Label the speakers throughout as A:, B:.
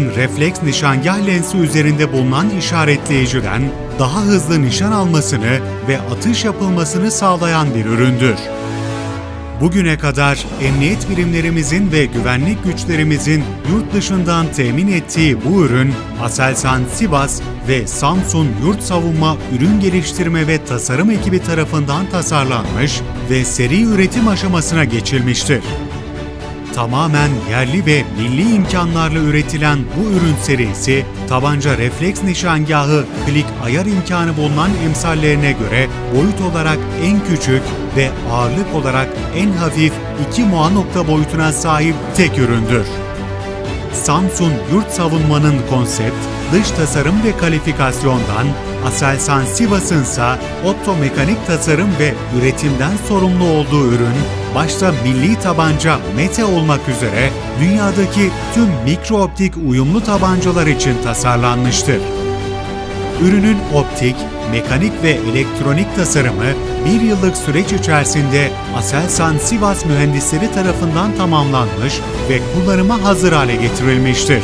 A: refleks nişangah lensi üzerinde bulunan işaretleyiciden daha hızlı nişan almasını ve atış yapılmasını sağlayan bir üründür. Bugüne kadar emniyet birimlerimizin ve güvenlik güçlerimizin yurt dışından temin ettiği bu ürün, Aselsan Sivas ve Samsun Yurt Savunma Ürün Geliştirme ve Tasarım ekibi tarafından tasarlanmış ve seri üretim aşamasına geçilmiştir. Tamamen yerli ve milli imkanlarla üretilen bu ürün serisi, tabanca refleks nişangahı klik ayar imkanı bulunan emsallerine göre boyut olarak en küçük ve ağırlık olarak en hafif iki muha nokta boyutuna sahip tek üründür. Samsun Yurt Savunma'nın konsept, dış tasarım ve kalifikasyondan, Aselsan Sivas'ın ise otomekanik tasarım ve üretimden sorumlu olduğu ürün, başta milli tabanca Mete olmak üzere dünyadaki tüm mikrooptik uyumlu tabancalar için tasarlanmıştır. Ürünün optik, mekanik ve elektronik tasarımı bir yıllık süreç içerisinde Aselsan Sivas mühendisleri tarafından tamamlanmış ve kullanıma hazır hale getirilmiştir.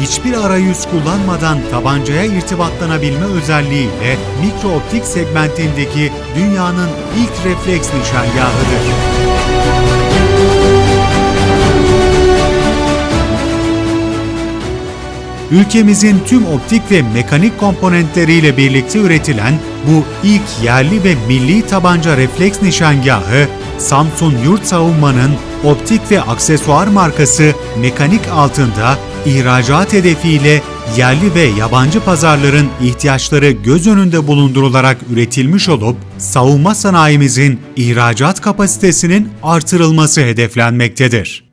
A: Hiçbir arayüz kullanmadan tabancaya irtibatlanabilme özelliğiyle mikrooptik segmentindeki dünyanın ilk refleks nişangahıdır. Ülkemizin tüm optik ve mekanik komponentleriyle birlikte üretilen bu ilk yerli ve milli tabanca refleks nişangahı, Samsun Yurt Savunma'nın optik ve aksesuar markası Mekanik altında ihracat hedefiyle yerli ve yabancı pazarların ihtiyaçları göz önünde bulundurularak üretilmiş olup savunma sanayimizin ihracat kapasitesinin artırılması hedeflenmektedir.